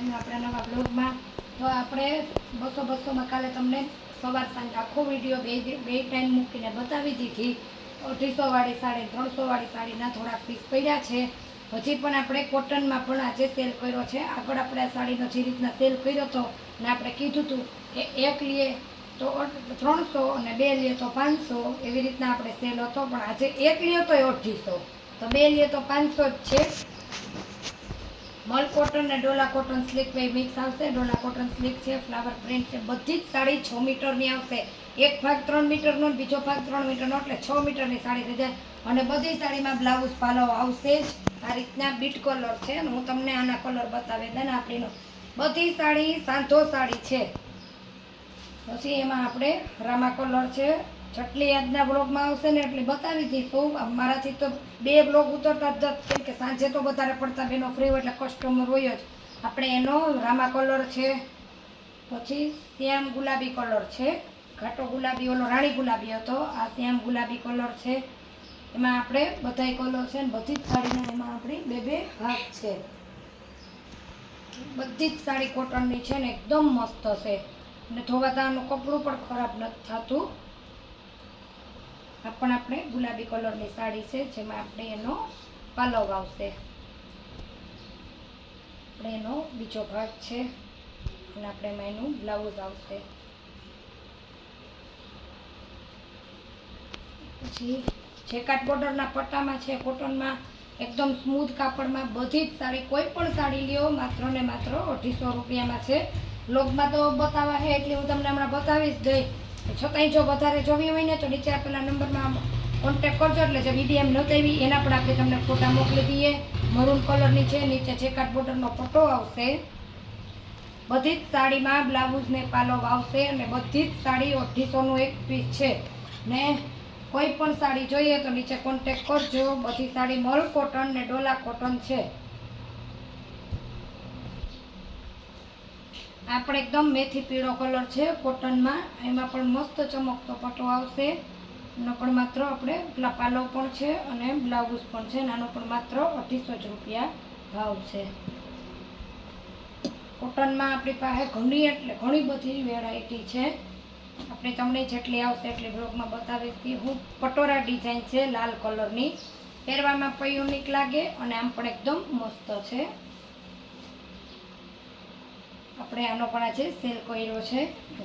આજના આપણા નવા બ્લોગમાં તો આપણે બસો બસોમાં કાલે તમને સવાર સાંજ આખો વીડિયો બે બે ટાઈમ મૂકીને બતાવી દીધી. અઢીસોવાળી સાડી ત્રણસોવાળી સાડીના થોડાક પીસ પડ્યા છે. હજી પણ આપણે કોટનમાં પણ આજે સેલ કર્યો છે. આગળ આપણે આ સાડીનો જે રીતના સેલ કર્યો હતો ને આપણે કીધું હતું કે એક લઈએ તો ત્રણસો અને બે લઈએ તો પાંચસો એવી રીતના આપણે સેલ હતો. પણ આજે એક લઈએ તો અઢીસો. તો બે લઈએ તો પાંચસો જ છે. મલ કોટન ને ડોલા કોટન સ્લીક બે મિક્સ આવશે. ડોલા કોટન સ્લીક છે ફ્લાવર પ્રિન્ટ છે. બધી જ સાડી છ મીટરની આવશે. એક ભાગ ત્રણ મીટરનો બીજો ભાગ ત્રણ મીટરનો. એટલે છ મીટરની સાડી થઈ જાય. અને બધી સાડીમાં બ્લાઉઝ પાલો આવશે જ. આ રીતના બીટ કલર છે. અને હું તમને આના કલર બતાવી દઉં આપણીનો. બધી સાડી સાંધો સાડી છે. પછી એમાં આપણે રામા કલર છે. જેટલી આજના બ્લોગમાં આવશે ને એટલી બતાવી હતી તો મારાથી તો બે બ્લોગ ઉતરતા જ કેમ કે સાંજે તો વધારે પડતા બેનો ફ્રી હોય એટલે કસ્ટમર હોય જ. આપણે એનો રામા કલર છે, પછી શ્યામ ગુલાબી કલર છે, ઘાટો ગુલાબી, ઓલો રાણી ગુલાબી હતો, આ શ્યામ ગુલાબી કલર છે. એમાં આપણે બધાય કલર છે ને બધી જ સાડીના એમાં આપણી બે બે ભાગ છે. બધી જ સાડી કોટનની છે ને એકદમ મસ્ત છે. અને ધોવાતાનું કપડું પણ ખરાબ નથી થતું. આ પણ આપણે ગુલાબી કલરની સાડી છે, જેમાં આપણે એનો પાલવ આવશે. આપણે એનો બીજો ભાગ છે, અને આપણે એમાં એનું બ્લાઉઝ આવશે. પછી જેકાટ બોર્ડરના પટ્ટામાં છે, કોટનમાં એકદમ સ્મૂથ કાપડમાં બધી જ સાડી, કોઈ પણ સાડી લ્યો, માત્ર ને માત્ર અઢીસો રૂપિયામાં છે. લોગમાં તો બતાવવા છે એટલે હું તમને હમણાં બતાવીશ જ. દઈ છતાંય જો વધારે જોવી હોય ને તો નીચે આપેલા નંબરમાં કોન્ટેક કરજો એટલે જે મીડિયમ નતાવી એના પણ આપણે તમને ફોટા મોકલી દઈએ. મરૂન કલરની છે, નીચે જેકાટ બોર્ડરનો ફોટો આવશે. બધી જ સાડીમાં બ્લાઉઝ ને પાલવ આવશે અને બધી જ સાડી અઢીસોનું એક પીસ છે. ને કોઈ પણ સાડી જોઈએ તો નીચે કોન્ટેક કરજો. બધી સાડી મલ કોટન ને ડોલા કોટન છે. આ પણ એકદમ મેથી પીળો કલર છે કોટનમાં. એમાં પણ મસ્ત ચમકતો પટો આવશે. એનો પણ માત્ર આપણે પેલા પણ છે અને બ્લાઉઝ પણ છે નાનો પણ માત્ર અઢીસો જ રૂપિયા ભાવ છે. કોટનમાં આપણી પાસે ઘણી એટલે ઘણી બધી વેરાયટી છે. આપણે તમને જેટલી આવશે એટલી બ્લોગમાં બતાવીશ કે હું પટોરા ડિઝાઇન છે લાલ કલરની. પહેરવામાં પણ યુનિક લાગે અને આમ પણ એકદમ મસ્ત છે. આપણે આનો પણ આજે સેલ કર્યો છે.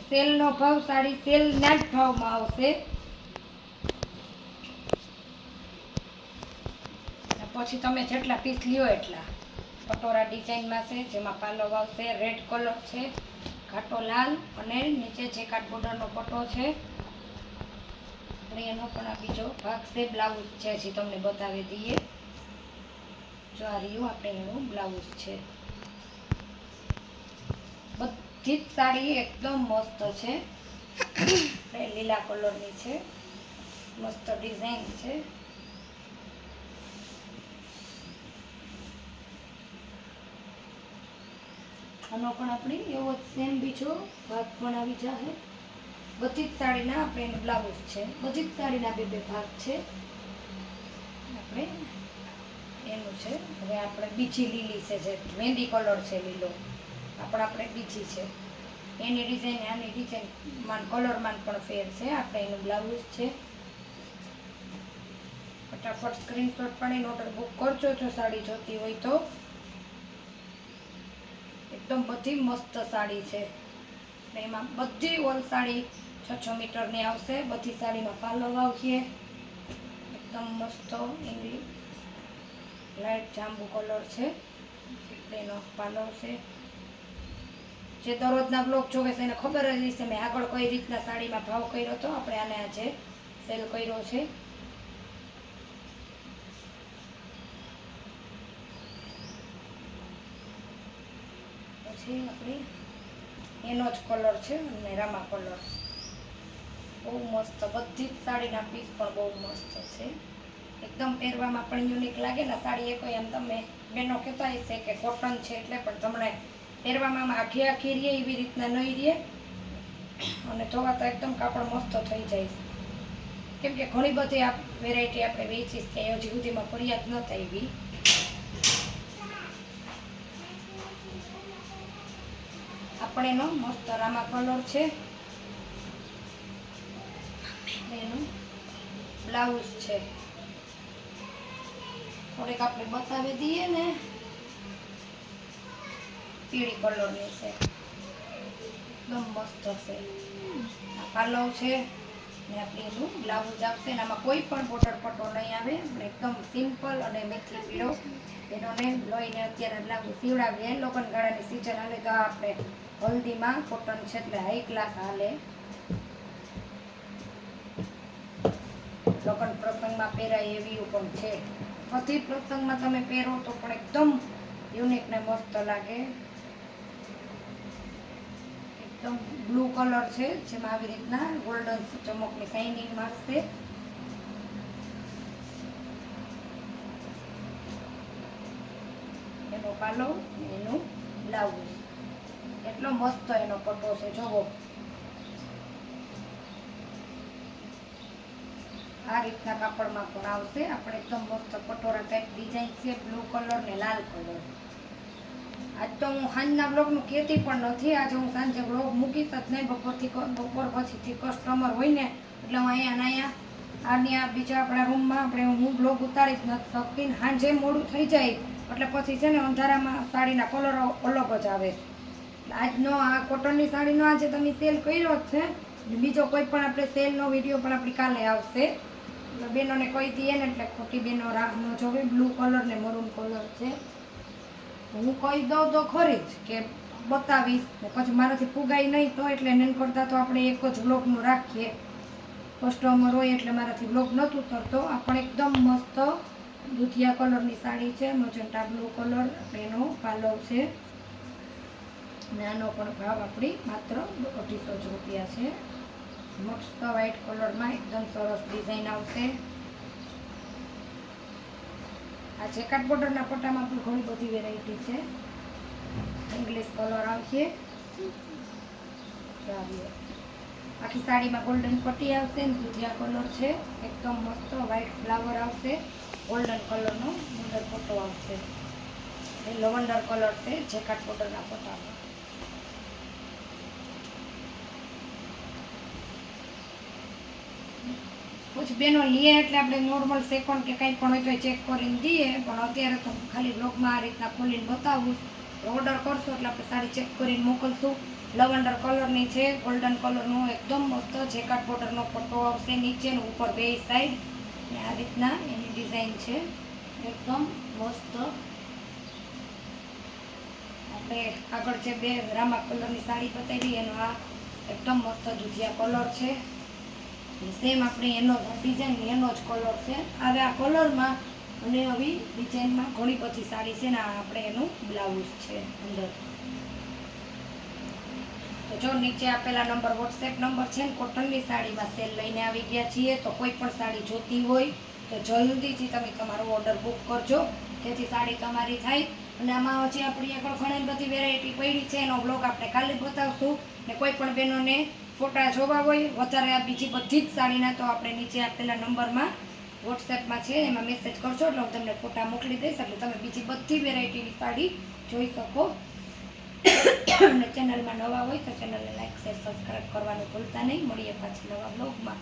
સેલનો ભાવ સાડી સેલના જ ભાવમાં આવશે. પછી તમે જેટલા પીસ લ્યો એટલા. પટોરા ડિઝાઇનમાં છે, જેમાં પાલવ આવશે રેડ કલર છે, ઘાટો લાલ અને નીચે જેકાટ બોર્ડરનો પટ્ટો છે. અને એનો પણ આ બીજો ભાગ છે બ્લાઉઝ છે, હજી તમને બતાવી દઈએ. જો આ રહ્યું, આપણે એનું બ્લાઉઝ છે. બધી જ સાડી એકદમ મસ્ત છે. લીલા કલરની છે. મસ્ત ડિઝાઇન છે. આનો પણ આપણે એવો જ સેમ બીજો ભાગ પણ આવી જશે બધી જ સાડીના આપણે એનું બ્લાઉઝ છે. બધી જ સાડીના બે બે ભાગ છે. આપણે એનું છે. હવે આપણે બીજી લીલી છે જે મહેંદી કલર છે લીલો. આપણે આપણે બીજી છે. એની ડિઝાઇન આની ડિઝાઇન માન કલરમાં પણ ફેર છે. આપણે એનું બ્લાઉઝ છે. ફટાફટ સ્ક્રીનશોટ એનો ઓર્ડર બુક કરજો જો સાડી જોતી હોય તો. એકદમ બધી મસ્ત સાડી છે. એમાં બધી ઓલ સાડી છ છ મીટરની આવશે. બધી સાડીમાં પાલવ આવશે એકદમ મસ્ત એની લાઇટ જાંબુ કલર છે. એનો પાલવ છે. જે દરરોજના બ્લોગ જોવે છે એને ખબર જ હશે, મેં આગળ કઈ રીતના સાડીમાં ભાવ કર્યો હતો, આપણે આને આજે સેલ કર્યો છે. પછી આપણે એનો જ કલર છે અને રામા કલર બહુ મસ્ત, બધી જ સાડીના પીસ પણ બહુ મસ્ત છે. એકદમ પહેરવામાં પણ યુનિક લાગે ને સાડી એ કોઈ એમ તમે બેનો કહેતા હશે કે કોટન છે એટલે પણ તમને પહેરવામાં આખી આખી રીએ એવી રીતના નહીં રહે અને ધોવા તો એકદમ કાપડ મસ્ત થઈ જાય કેમ કે ઘણી બધી આ વેરાયટી આપણે વેચી છે હજી સુધીમાં ફરિયાદ ન થઈ એવી. આપણે એનો મસ્ત રામા કલર છે. એનું બ્લાઉઝ છે. થોડીક આપણે બતાવી દઈએ ને. પીળી કલરની છે. એકદમ મસ્ત છે. આ પાલવ છે. ને આપણે એનું બ્લાઉઝ આવશે અને આમાં કોઈ પણ બોર્ડર પટ્ટો નહીં આવે. એકદમ સિમ્પલ અને મેથી પીળો. એનોને લઈને અત્યારે બ્લાઉઝ સીવડાવીએ. લોકોને ગાળાની સિઝન હાલે તો આપણે હલ્દીમાં કોટન છે એટલે હાઈ ક્લાસ હાલે. લગ્ન પ્રસંગમાં પહેરાય એવી પણ છે. બધી પ્રસંગમાં તમે પહેરો તો પણ એકદમ યુનિક ને મસ્ત લાગે. એકદમ બ્લુ કલર છે, જેમાં આવી રીતના ગોલ્ડન ચમકની શાઇનિંગ મારશે એનો પાલો એનું બ્લાઉઝ એટલો મસ્ત એનો પટ્ટો છે, જોવો. આ રીતના કાપડમાં પણ આવશે. આપણે એકદમ મસ્ત કટોરા ટાઈપ ડિઝાઇન છે, બ્લુ કલર ને લાલ કલર. આજ તો હું સાંજના બ્લોગનું કહેતી પણ નથી. આજે હું સાંજે બ્લોગ મૂકીશ જ નહીં. બપોરથી બપોર પછીથી કસ્ટમર હોય ને એટલે હું અહીંયા અહીંયા આની આ બીજા આપણા રૂમમાં આપણે હું બ્લોગ ઉતારી જ નથી શકતી સાંજે મોડું થઈ જાય. એટલે પછી છે ને અંધારામાં સાડીના કલર અલગ જ આવે. આજનો આ કોટનની સાડીનો આજે તમે સેલ કર્યો જ છે. બીજો કોઈ પણ આપણે સેલનો વીડિયો પણ આપણી કાલે આવશે. એટલે બહેનોને કહી દઈએ ને, એટલે ખોટી બહેનો રાહ ન જોવે. બ્લુ કલર ને મરૂન કલર છે. હું કહી દઉં તો ખરી જ કે બતાવીશ. ને પછી મારાથી ફુગાઈ નહીં તો એટલે એને કરતાં તો આપણે એક જ બ્લોગનું રાખીએ. કસ્ટમર હોય એટલે મારાથી બ્લોગ નહોતું ઉતરતો. આ પણ એકદમ મસ્ત દૂધિયા કલરની સાડી છે, મજંટા બ્લુ કલર એનો પાલવ છે. અને આનો પણ ભાવ આપણી માત્ર અઢીસો જ રૂપિયા છે. મસ્ત વ્હાઇટ કલરમાં એકદમ સરસ ડિઝાઇન આવશે. આ જેકાટ બોર્ડરના પટ્ટામાં પણ ઘણી બધી વેરાયટી છે. ઇંગ્લિશ કલર આવશે. આખી સાડીમાં ગોલ્ડન પટ્ટી આવશે ને દૂધિયા કલર છે. એકદમ મસ્ત વ્હાઈટ ફ્લાવર આવશે. ગોલ્ડન કલરનો બોર્ડર પટ્ટો આવશે. એ લવંડર કલર છે જેકાટ બોર્ડરના પટ્ટામાં પછી બેનો લઈએ એટલે આપણે નોર્મલ સેકોન્ડ કે કંઈ પણ હોય તો ચેક કરીને દઈએ. પણ અત્યારે તો ખાલી બ્લોગમાં આ રીતના ખોલીને બતાવું ઓર્ડર કરશો એટલે આપણે સાડી ચેક કરીને મોકલશું. લવંડર કલરની છે ગોલ્ડન કલરનું એકદમ મસ્ત જેકાટ બોર્ડરનો પટ્ટો આવશે નીચે ને ઉપર બે સાઈડ ને આ રીતના એની ડિઝાઇન છે. એકદમ મસ્ત. આપણે આગળ જે બે રામા કલરની સાડી બતાવી એનો આ એકદમ મસ્ત દુધિયા કલર છે. સેમ આપણે એનો ડિઝાઇન એનો જ કલર છે. હવે આ કલરમાં અને આવી ડિઝાઇનમાં ઘણી બધી સાડી છે ને આપણે એનું બ્લાઉઝ છે અંદર. તો જો નીચે આપેલા નંબર વોટ્સએપ નંબર છે ને, કોટનની સાડીમાં સેલ લઈને આવી ગયા છીએ. તો કોઈ પણ સાડી જોતી હોય તો જલ્દીથી તમે તમારો ઓર્ડર બુક કરજો. જેથી સાડી તમારી થાય. અને આમાં હજી આપણી આગળ ઘણી બધી વેરાયટી પડી છે. એનો બ્લોગ આપણે કાલે બતાવશું. ને કોઈ પણ બહેનોને ફોટા જોવા હોય, વધારે આ બીજી બધી જ સાડીના તો આપણે નીચે આપેલા નંબરમાં વોટ્સએપમાં છે, એમાં મેસેજ કરશો એટલે હું તમને ફોટા મોકલી દઈશ, એટલે તમે બીજી બધી વેરાયટીની સાડી જોઈ શકો. અને ચેનલમાં નવા હોય તો ચેનલને લાઈક શેર સબસ્ક્રાઈબ કરવાનું ભૂલતા નહીં. મળીએ પાછી નવા બ્લોગમાં